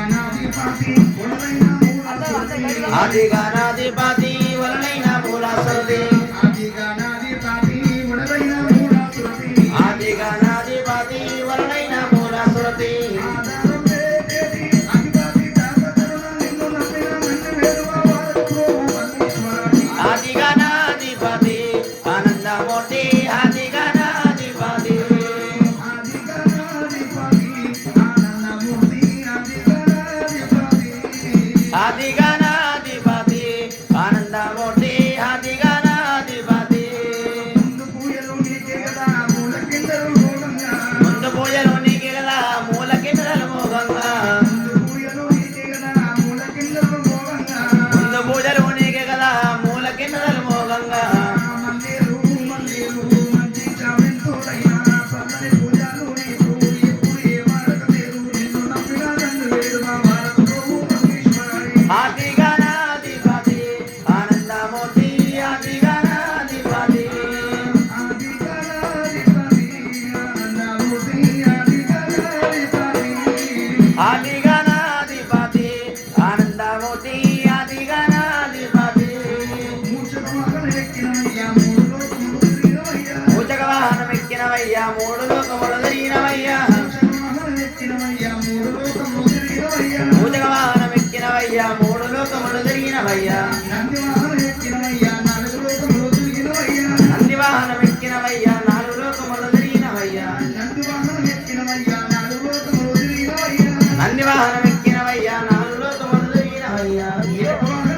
ஆதிகனாதிபாதி ஆதிகனாதிபாதி అధిగణాధిపతి ఆనందమూర్తి అధిగణాధిపతి పూజక వాహనం ఎక్కినవయ్యా మూడు లోకములు తిరిగినవయ్యా. పూజక వాహనం ఎక్కినవయ్యా మూడు లోకములు తిరిగినవయ్యా. నంది వాహనం ఎక్కినవయ్యా నాలుగు లోకములు తిరిగినవయ్యా. yeah.